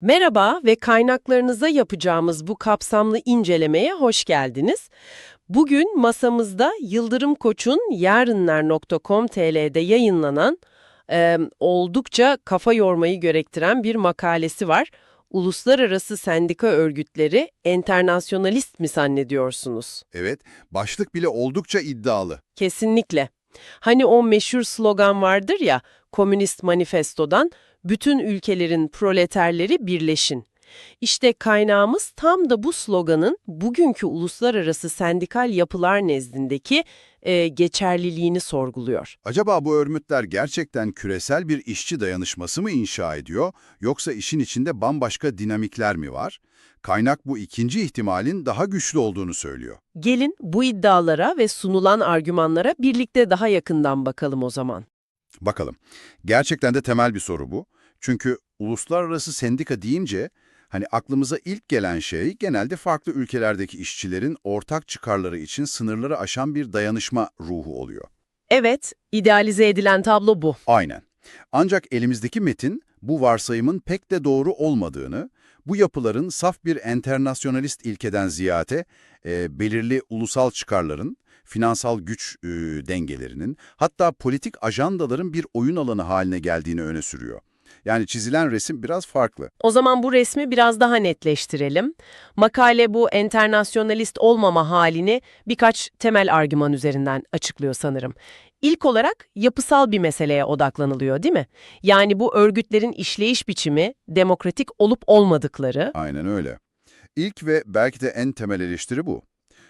Merhaba ve kaynaklarınıza yapacağımız bu kapsamlı incelemeye hoş geldiniz. Bugün masamızda Yıldırım Koç'un yarınlar.com.tr'de yayınlanan e, oldukça kafa yormayı gerektiren bir makalesi var. Uluslararası Sendika Örgütleri enternasyonalist mi zannediyorsunuz? Evet, başlık bile oldukça iddialı. Kesinlikle. Hani o meşhur slogan vardır ya, Komünist Manifesto'dan, bütün ülkelerin proleterleri birleşin. İşte kaynağımız tam da bu sloganın bugünkü uluslararası sendikal yapılar nezdindeki e, geçerliliğini sorguluyor. Acaba bu örgütler gerçekten küresel bir işçi dayanışması mı inşa ediyor, yoksa işin içinde bambaşka dinamikler mi var? Kaynak bu ikinci ihtimalin daha güçlü olduğunu söylüyor. Gelin bu iddialara ve sunulan argümanlara birlikte daha yakından bakalım o zaman. Bakalım. Gerçekten de temel bir soru bu. Çünkü uluslararası sendika deyince hani aklımıza ilk gelen şey genelde farklı ülkelerdeki işçilerin ortak çıkarları için sınırları aşan bir dayanışma ruhu oluyor. Evet, idealize edilen tablo bu. Aynen. Ancak elimizdeki metin bu varsayımın pek de doğru olmadığını, bu yapıların saf bir enternasyonalist ilkeden ziyade e, belirli ulusal çıkarların, finansal güç e, dengelerinin, hatta politik ajandaların bir oyun alanı haline geldiğini öne sürüyor. Yani çizilen resim biraz farklı. O zaman bu resmi biraz daha netleştirelim. Makale bu enternasyonalist olmama halini birkaç temel argüman üzerinden açıklıyor sanırım. İlk olarak yapısal bir meseleye odaklanılıyor değil mi? Yani bu örgütlerin işleyiş biçimi, demokratik olup olmadıkları, Aynen öyle. İlk ve belki de en temel eleştiri bu.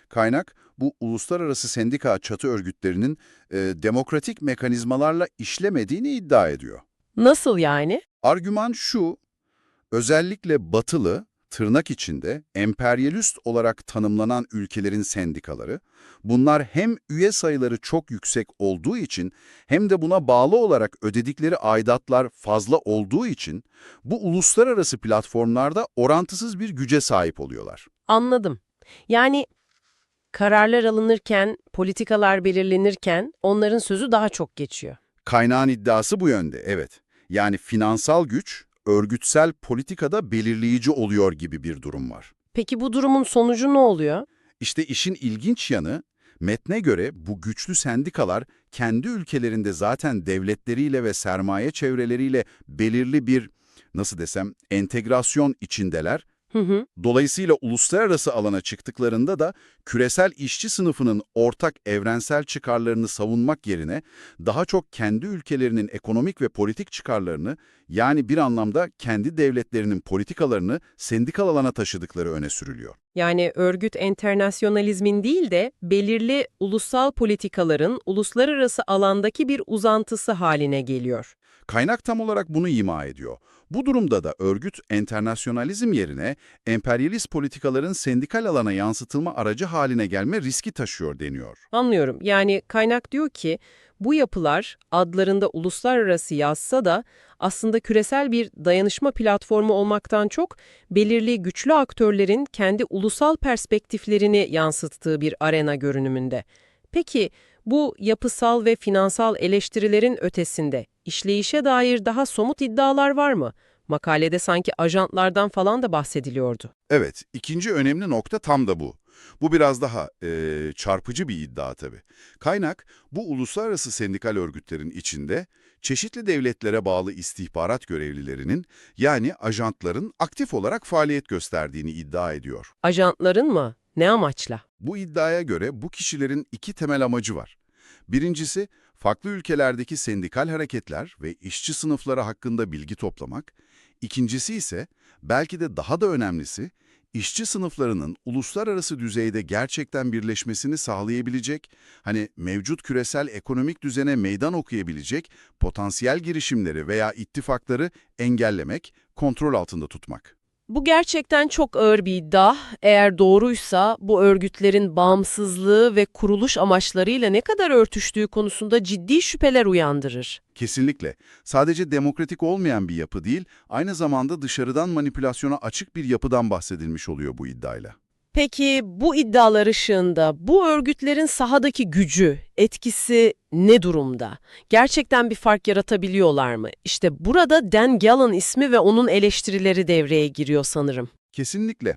Kaynak, bu uluslararası sendika çatı örgütlerinin e, demokratik mekanizmalarla işlemediğini iddia ediyor. Nasıl yani? Argüman şu, özellikle batılı, tırnak içinde emperyalist olarak tanımlanan ülkelerin sendikaları, bunlar hem üye sayıları çok yüksek olduğu için hem de buna bağlı olarak ödedikleri aidatlar fazla olduğu için bu uluslararası platformlarda orantısız bir güce sahip oluyorlar. Anladım. Yani kararlar alınırken, politikalar belirlenirken onların sözü daha çok geçiyor. Kaynağın iddiası bu yönde, evet. Yani finansal güç, örgütsel politikada belirleyici oluyor gibi bir durum var. Peki bu durumun sonucu ne oluyor? İşte işin ilginç yanı, metne göre bu güçlü sendikalar kendi ülkelerinde zaten devletleriyle ve sermaye çevreleriyle belirli bir, nasıl desem, entegrasyon içindeler. Hı hı. Dolayısıyla uluslararası alana çıktıklarında da küresel işçi sınıfının ortak evrensel çıkarlarını savunmak yerine daha çok kendi ülkelerinin ekonomik ve politik çıkarlarını yani bir anlamda kendi devletlerinin politikalarını sendikal alana taşıdıkları öne sürülüyor. Yani örgüt enternasyonalizmin değil de belirli ulusal politikaların uluslararası alandaki bir uzantısı haline geliyor. Kaynak tam olarak bunu ima ediyor. Bu durumda da örgüt enternasyonalizm yerine emperyalist politikaların sendikal alana yansıtılma aracı haline gelme riski taşıyor deniyor. Anlıyorum. Yani kaynak diyor ki bu yapılar adlarında uluslararası yazsa da aslında küresel bir dayanışma platformu olmaktan çok belirli güçlü aktörlerin kendi ulusal perspektiflerini yansıttığı bir arena görünümünde. Peki bu yapısal ve finansal eleştirilerin ötesinde işleyişe dair daha somut iddialar var mı? Makalede sanki ajantlardan falan da bahsediliyordu. Evet, ikinci önemli nokta tam da bu. Bu biraz daha eee, çarpıcı bir iddia tabii. Kaynak, bu uluslararası sendikal örgütlerin içinde çeşitli devletlere bağlı istihbarat görevlilerinin yani ajantların aktif olarak faaliyet gösterdiğini iddia ediyor. Ajantların mı? Ne amaçla? Bu iddiaya göre bu kişilerin iki temel amacı var. Birincisi, farklı ülkelerdeki sendikal hareketler ve işçi sınıfları hakkında bilgi toplamak. İkincisi ise, belki de daha da önemlisi, işçi sınıflarının uluslararası düzeyde gerçekten birleşmesini sağlayabilecek, hani mevcut küresel ekonomik düzene meydan okuyabilecek potansiyel girişimleri veya ittifakları engellemek, kontrol altında tutmak. Bu gerçekten çok ağır bir iddia. Eğer doğruysa bu örgütlerin bağımsızlığı ve kuruluş amaçlarıyla ne kadar örtüştüğü konusunda ciddi şüpheler uyandırır. Kesinlikle. Sadece demokratik olmayan bir yapı değil, aynı zamanda dışarıdan manipülasyona açık bir yapıdan bahsedilmiş oluyor bu iddiayla. Peki bu iddialar ışığında bu örgütlerin sahadaki gücü, etkisi ne durumda? Gerçekten bir fark yaratabiliyorlar mı? İşte burada Dan Gallon ismi ve onun eleştirileri devreye giriyor sanırım. Kesinlikle.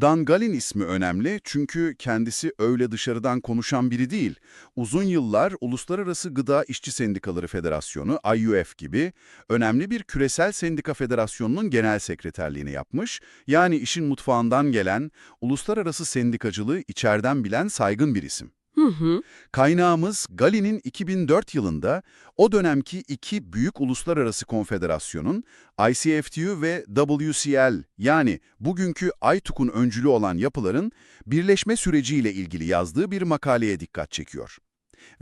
Dan Galin ismi önemli çünkü kendisi öyle dışarıdan konuşan biri değil. Uzun yıllar Uluslararası Gıda İşçi Sendikaları Federasyonu, IUF gibi önemli bir küresel sendika federasyonunun genel sekreterliğini yapmış. Yani işin mutfağından gelen, uluslararası sendikacılığı içeriden bilen saygın bir isim. Hı. Kaynağımız Galin'in 2004 yılında o dönemki iki büyük uluslararası konfederasyonun ICFTU ve WCL yani bugünkü AYTUK'un öncülü olan yapıların birleşme süreciyle ilgili yazdığı bir makaleye dikkat çekiyor.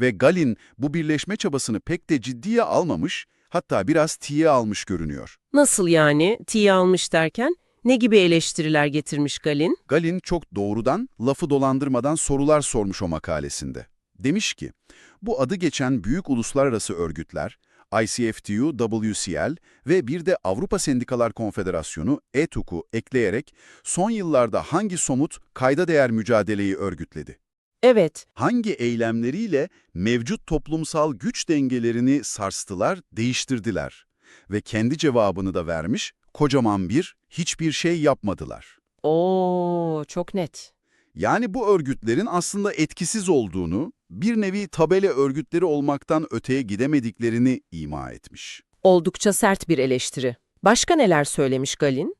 Ve Galin bu birleşme çabasını pek de ciddiye almamış, hatta biraz tiye almış görünüyor. Nasıl yani? Tiye almış derken? Ne gibi eleştiriler getirmiş Galin? Galin çok doğrudan, lafı dolandırmadan sorular sormuş o makalesinde. Demiş ki, bu adı geçen büyük uluslararası örgütler, ICFTU, WCL ve bir de Avrupa Sendikalar Konfederasyonu, ETUK'u ekleyerek son yıllarda hangi somut, kayda değer mücadeleyi örgütledi? Evet, Hangi eylemleriyle mevcut toplumsal güç dengelerini sarstılar, değiştirdiler? Ve kendi cevabını da vermiş, kocaman bir, hiçbir şey yapmadılar. Oo, çok net. Yani bu örgütlerin aslında etkisiz olduğunu, bir nevi tabela örgütleri olmaktan öteye gidemediklerini ima etmiş. Oldukça sert bir eleştiri. Başka neler söylemiş Galin?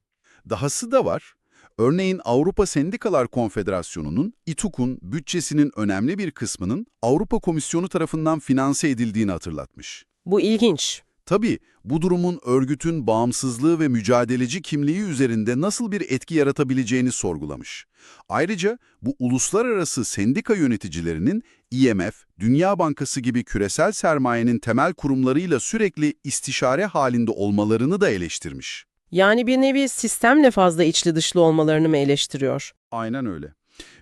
Dahası da var. Örneğin Avrupa Sendikalar Konfederasyonu'nun, İTUK'un bütçesinin önemli bir kısmının Avrupa Komisyonu tarafından finanse edildiğini hatırlatmış. Bu ilginç. Tabii bu durumun örgütün bağımsızlığı ve mücadeleci kimliği üzerinde nasıl bir etki yaratabileceğini sorgulamış. Ayrıca bu uluslararası sendika yöneticilerinin IMF, Dünya Bankası gibi küresel sermayenin temel kurumlarıyla sürekli istişare halinde olmalarını da eleştirmiş. Yani bir nevi sistemle fazla içli dışlı olmalarını mı eleştiriyor? Aynen öyle.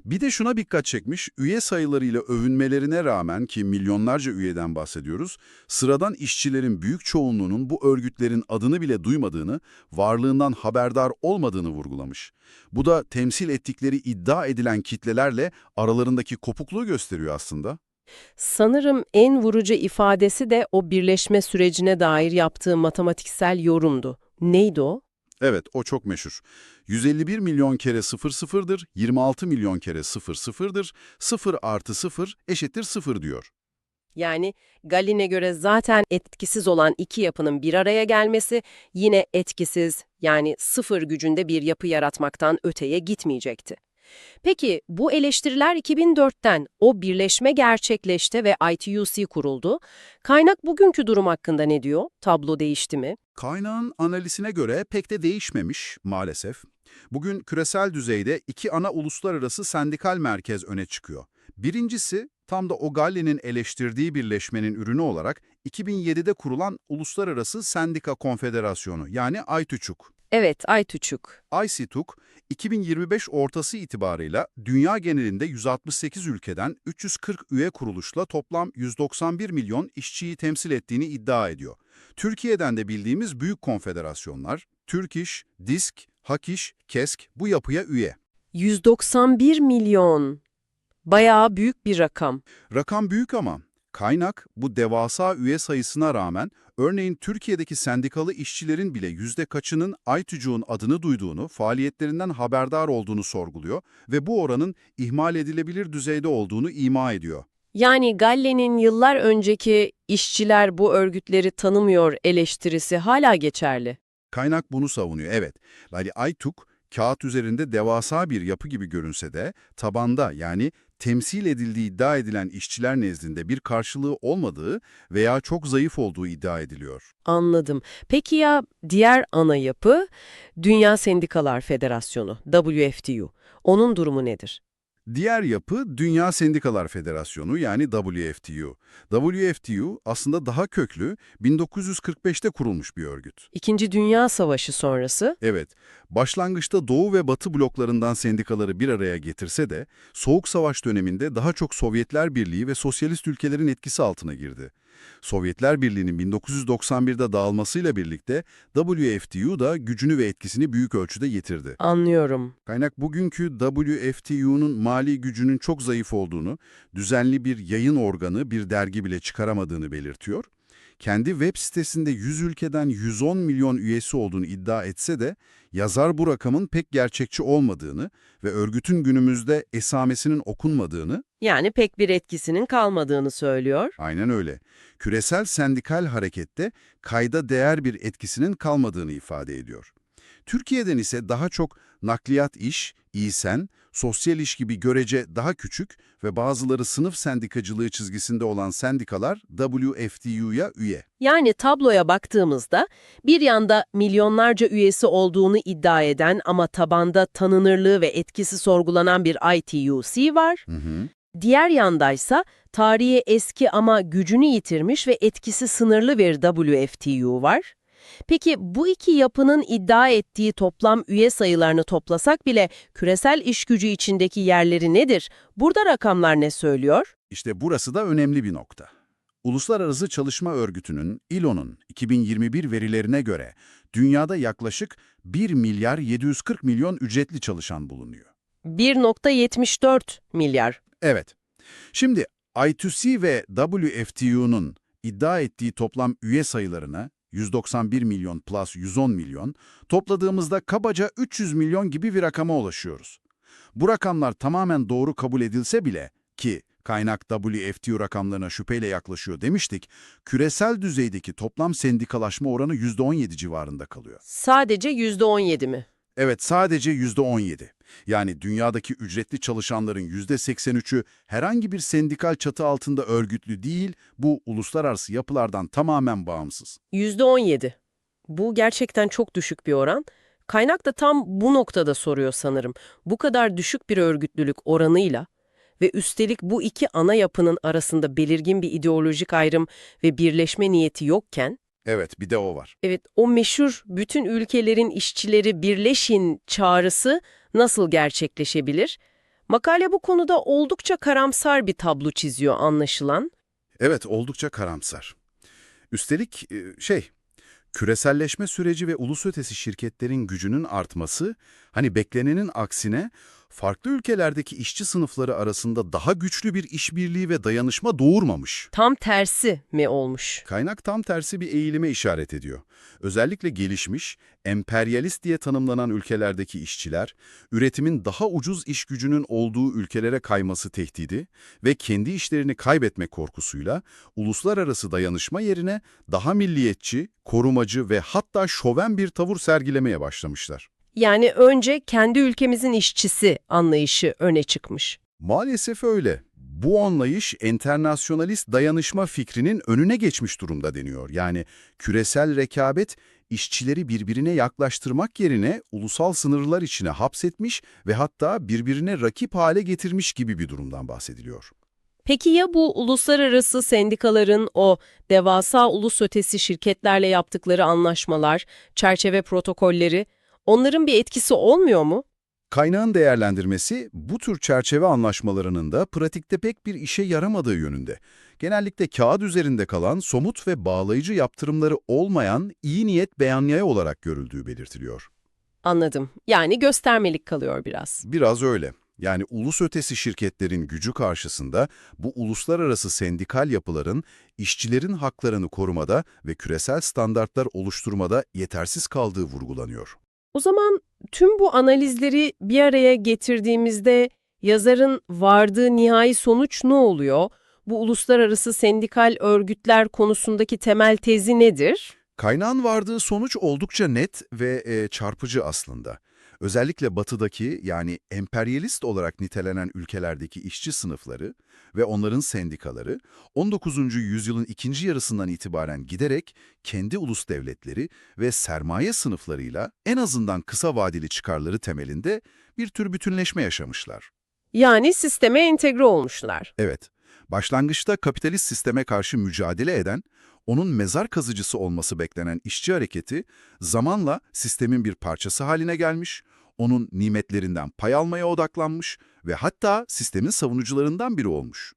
Bir de şuna dikkat çekmiş, üye sayılarıyla övünmelerine rağmen ki milyonlarca üyeden bahsediyoruz, sıradan işçilerin büyük çoğunluğunun bu örgütlerin adını bile duymadığını, varlığından haberdar olmadığını vurgulamış. Bu da temsil ettikleri iddia edilen kitlelerle aralarındaki kopukluğu gösteriyor aslında. Sanırım en vurucu ifadesi de o birleşme sürecine dair yaptığı matematiksel yorumdu. Neydi o? Evet, o çok meşhur. 151 milyon kere 0 sıfırdır, 26 milyon kere 0 sıfırdır, 0 artı 0 eşittir 0 diyor. Yani Galin'e göre zaten etkisiz olan iki yapının bir araya gelmesi yine etkisiz yani sıfır gücünde bir yapı yaratmaktan öteye gitmeyecekti. Peki bu eleştiriler 2004'ten o birleşme gerçekleşti ve ITUC kuruldu. Kaynak bugünkü durum hakkında ne diyor? Tablo değişti mi? Kaynağın analizine göre pek de değişmemiş maalesef. Bugün küresel düzeyde iki ana uluslararası sendikal merkez öne çıkıyor. Birincisi, tam da o Galli'nin eleştirdiği birleşmenin ürünü olarak 2007'de kurulan Uluslararası Sendika Konfederasyonu yani AYTÜÇUK. Evet, Aytuçuk. ICTUK, 2025 ortası itibarıyla dünya genelinde 168 ülkeden 340 üye kuruluşla toplam 191 milyon işçiyi temsil ettiğini iddia ediyor. Türkiye'den de bildiğimiz büyük konfederasyonlar, Türk İş, DİSK, Hak İş, KESK bu yapıya üye. 191 milyon. Bayağı büyük bir rakam. Rakam büyük ama kaynak bu devasa üye sayısına rağmen örneğin Türkiye'deki sendikalı işçilerin bile yüzde kaçının Aytücü'nün adını duyduğunu, faaliyetlerinden haberdar olduğunu sorguluyor ve bu oranın ihmal edilebilir düzeyde olduğunu ima ediyor. Yani Galle'nin yıllar önceki işçiler bu örgütleri tanımıyor eleştirisi hala geçerli. Kaynak bunu savunuyor, evet. Yani Aytuk, kağıt üzerinde devasa bir yapı gibi görünse de tabanda yani temsil edildiği iddia edilen işçiler nezdinde bir karşılığı olmadığı veya çok zayıf olduğu iddia ediliyor. Anladım. Peki ya diğer ana yapı Dünya Sendikalar Federasyonu, WFTU. Onun durumu nedir? Diğer yapı Dünya Sendikalar Federasyonu yani WFTU. WFTU aslında daha köklü, 1945'te kurulmuş bir örgüt. İkinci Dünya Savaşı sonrası Evet, başlangıçta Doğu ve Batı bloklarından sendikaları bir araya getirse de, Soğuk Savaş döneminde daha çok Sovyetler Birliği ve sosyalist ülkelerin etkisi altına girdi. Sovyetler Birliği'nin 1991'de dağılmasıyla birlikte WFTU da gücünü ve etkisini büyük ölçüde yitirdi. Anlıyorum. Kaynak bugünkü WFTU'nun mali gücünün çok zayıf olduğunu, düzenli bir yayın organı, bir dergi bile çıkaramadığını belirtiyor. Kendi web sitesinde 100 ülkeden 110 milyon üyesi olduğunu iddia etse de yazar bu rakamın pek gerçekçi olmadığını ve örgütün günümüzde esamesinin okunmadığını, Yani pek bir etkisinin kalmadığını söylüyor. aynen öyle, küresel sendikal harekette kayda değer bir etkisinin kalmadığını ifade ediyor. Türkiye'den ise daha çok nakliyat iş, İSEN, sosyal iş gibi görece daha küçük ve bazıları sınıf sendikacılığı çizgisinde olan sendikalar WFTU'ya üye. Yani tabloya baktığımızda bir yanda milyonlarca üyesi olduğunu iddia eden ama tabanda tanınırlığı ve etkisi sorgulanan bir ITUC var. Hı hı. Diğer yandaysa tarihi eski ama gücünü yitirmiş ve etkisi sınırlı bir WFTU var. Peki bu iki yapının iddia ettiği toplam üye sayılarını toplasak bile küresel iş gücü içindeki yerleri nedir? Burada rakamlar ne söylüyor? İşte burası da önemli bir nokta. Uluslararası Çalışma Örgütü'nün, ILO'nun 2021 verilerine göre dünyada yaklaşık 1 milyar 740 milyon ücretli çalışan bulunuyor. 1.74 milyar. Evet. Şimdi I2C ve WFTU'nun iddia ettiği toplam üye sayılarına 191 milyon plus 110 milyon topladığımızda kabaca 300 milyon gibi bir rakama ulaşıyoruz. Bu rakamlar tamamen doğru kabul edilse bile ki kaynak WFTU rakamlarına şüpheyle yaklaşıyor demiştik, küresel düzeydeki toplam sendikalaşma oranı %17 civarında kalıyor. Sadece %17 mi? Evet sadece %17. Yani dünyadaki ücretli çalışanların %83'ü herhangi bir sendikal çatı altında örgütlü değil, bu uluslararası yapılardan tamamen bağımsız. %17. Bu gerçekten çok düşük bir oran. Kaynak da tam bu noktada soruyor sanırım. Bu kadar düşük bir örgütlülük oranıyla ve üstelik bu iki ana yapının arasında belirgin bir ideolojik ayrım ve birleşme niyeti yokken, Evet bir de o var. evet o meşhur bütün ülkelerin işçileri birleşin çağrısı nasıl gerçekleşebilir? Makale bu konuda oldukça karamsar bir tablo çiziyor anlaşılan. Evet oldukça karamsar. Üstelik e, şey, küreselleşme süreci ve ulus ötesi şirketlerin gücünün artması, hani beklenenin aksine farklı ülkelerdeki işçi sınıfları arasında daha güçlü bir işbirliği ve dayanışma doğurmamış. Tam tersi mi olmuş? Kaynak tam tersi bir eğilime işaret ediyor. Özellikle gelişmiş, emperyalist diye tanımlanan ülkelerdeki işçiler, üretimin daha ucuz iş gücünün olduğu ülkelere kayması tehdidi ve kendi işlerini kaybetme korkusuyla uluslararası dayanışma yerine daha milliyetçi, korumacı ve hatta şoven bir tavır sergilemeye başlamışlar. Yani önce kendi ülkemizin işçisi anlayışı öne çıkmış. Maalesef öyle. Bu anlayış enternasyonalist dayanışma fikrinin önüne geçmiş durumda deniyor. Yani küresel rekabet işçileri birbirine yaklaştırmak yerine ulusal sınırlar içine hapsetmiş ve hatta birbirine rakip hale getirmiş gibi bir durumdan bahsediliyor. Peki ya bu uluslararası sendikaların o devasa ulus ötesi şirketlerle yaptıkları anlaşmalar, çerçeve protokolleri, onların bir etkisi olmuyor mu? Kaynağın değerlendirmesi bu tür çerçeve anlaşmalarının da pratikte pek bir işe yaramadığı yönünde. Genellikle kağıt üzerinde kalan somut ve bağlayıcı yaptırımları olmayan iyi niyet beyanlığı olarak görüldüğü belirtiliyor. Anladım. Yani göstermelik kalıyor biraz. Biraz öyle. Yani ulus ötesi şirketlerin gücü karşısında bu uluslararası sendikal yapıların işçilerin haklarını korumada ve küresel standartlar oluşturmada yetersiz kaldığı vurgulanıyor. O zaman tüm bu analizleri bir araya getirdiğimizde yazarın vardığı nihai sonuç ne oluyor? Bu uluslararası sendikal örgütler konusundaki temel tezi nedir? Kaynağın vardığı sonuç oldukça net ve e, çarpıcı aslında. Özellikle batıdaki yani emperyalist olarak nitelenen ülkelerdeki işçi sınıfları ve onların sendikaları 19. yüzyılın ikinci yarısından itibaren giderek kendi ulus devletleri ve sermaye sınıflarıyla en azından kısa vadeli çıkarları temelinde bir tür bütünleşme yaşamışlar. Yani sisteme entegre olmuşlar. Evet, başlangıçta kapitalist sisteme karşı mücadele eden, onun mezar kazıcısı olması beklenen işçi hareketi zamanla sistemin bir parçası haline gelmiş, onun nimetlerinden pay almaya odaklanmış ve hatta sistemin savunucularından biri olmuş.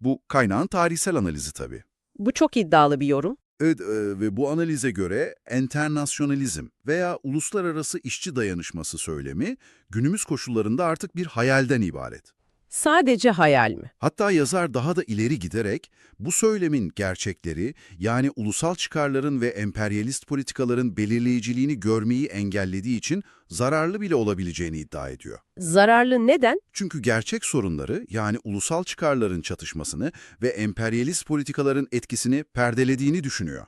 Bu kaynağın tarihsel analizi tabii. Bu çok iddialı bir yorum. Evet, e, ve bu analize göre enternasyonalizm veya uluslararası işçi dayanışması söylemi günümüz koşullarında artık bir hayalden ibaret. Sadece hayal mi? Hatta yazar daha da ileri giderek bu söylemin gerçekleri yani ulusal çıkarların ve emperyalist politikaların belirleyiciliğini görmeyi engellediği için zararlı bile olabileceğini iddia ediyor. Zararlı neden? Çünkü gerçek sorunları yani ulusal çıkarların çatışmasını ve emperyalist politikaların etkisini perdelediğini düşünüyor.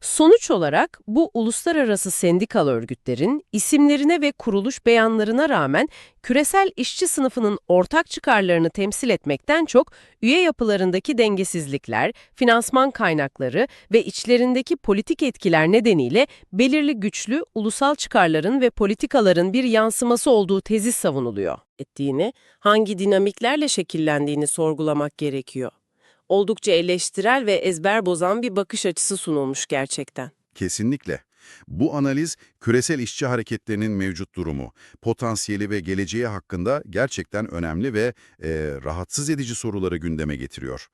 Sonuç olarak bu uluslararası sendikal örgütlerin isimlerine ve kuruluş beyanlarına rağmen küresel işçi sınıfının ortak çıkarlarını temsil etmekten çok üye yapılarındaki dengesizlikler, finansman kaynakları ve içlerindeki politik etkiler nedeniyle belirli güçlü ulusal çıkarların ve politikaların bir yansıması olduğu tezi savunuluyor. Ettiğini, hangi dinamiklerle şekillendiğini sorgulamak gerekiyor. Oldukça eleştirel ve ezber bozan bir bakış açısı sunulmuş gerçekten. Kesinlikle. Bu analiz küresel işçi hareketlerinin mevcut durumu, potansiyeli ve geleceği hakkında gerçekten önemli ve e, rahatsız edici soruları gündeme getiriyor.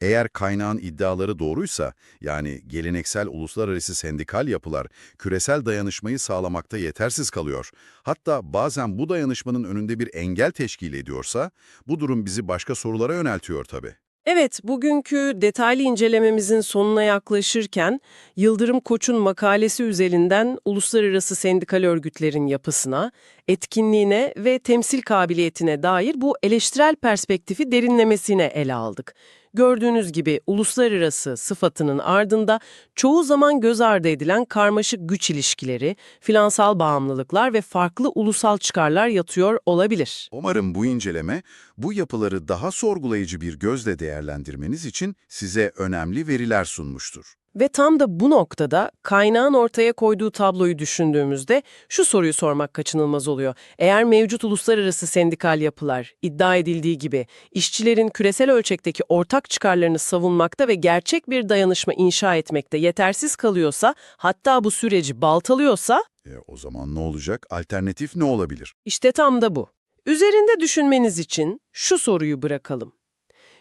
Eğer kaynağın iddiaları doğruysa, yani geleneksel uluslararası sendikal yapılar küresel dayanışmayı sağlamakta yetersiz kalıyor. Hatta bazen bu dayanışmanın önünde bir engel teşkil ediyorsa, bu durum bizi başka sorulara yöneltiyor tabii. Evet, bugünkü detaylı incelememizin sonuna yaklaşırken Yıldırım Koç'un makalesi üzerinden uluslararası sendikal örgütlerin yapısına, etkinliğine ve temsil kabiliyetine dair bu eleştirel perspektifi derinlemesine ele aldık. Gördüğünüz gibi uluslararası sıfatının ardında çoğu zaman göz ardı edilen karmaşık güç ilişkileri, finansal bağımlılıklar ve farklı ulusal çıkarlar yatıyor olabilir. Umarım bu inceleme, bu yapıları daha sorgulayıcı bir gözle değerlendirmeniz için size önemli veriler sunmuştur. Ve tam da bu noktada kaynağın ortaya koyduğu tabloyu düşündüğümüzde şu soruyu sormak kaçınılmaz oluyor. Eğer mevcut uluslararası sendikal yapılar iddia edildiği gibi işçilerin küresel ölçekteki ortak çıkarlarını savunmakta ve gerçek bir dayanışma inşa etmekte yetersiz kalıyorsa, hatta bu süreci baltalıyorsa, E, o zaman ne olacak? Alternatif ne olabilir? işte tam da bu. Üzerinde düşünmeniz için şu soruyu bırakalım.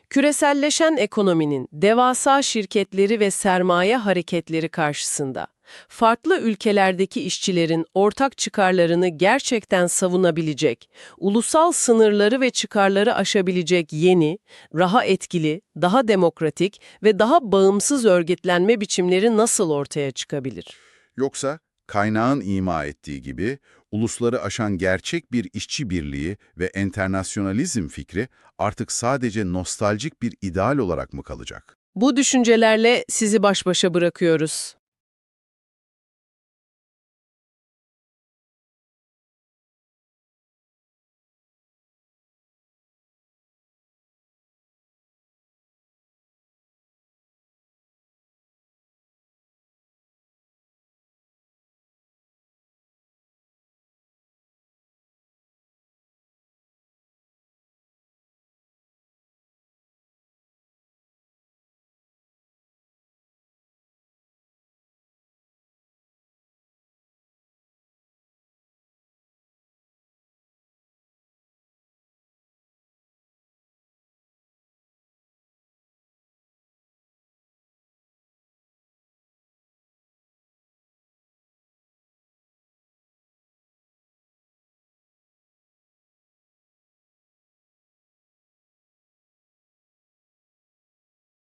Küreselleşen ekonominin devasa şirketleri ve sermaye hareketleri karşısında farklı ülkelerdeki işçilerin ortak çıkarlarını gerçekten savunabilecek, ulusal sınırları ve çıkarları aşabilecek yeni, daha etkili, daha demokratik ve daha bağımsız örgütlenme biçimleri nasıl ortaya çıkabilir? Yoksa kaynağın ima ettiği gibi ulusları aşan gerçek bir işçi birliği ve enternasyonalizm fikri artık sadece nostaljik bir ideal olarak mı kalacak? Bu düşüncelerle sizi baş başa bırakıyoruz.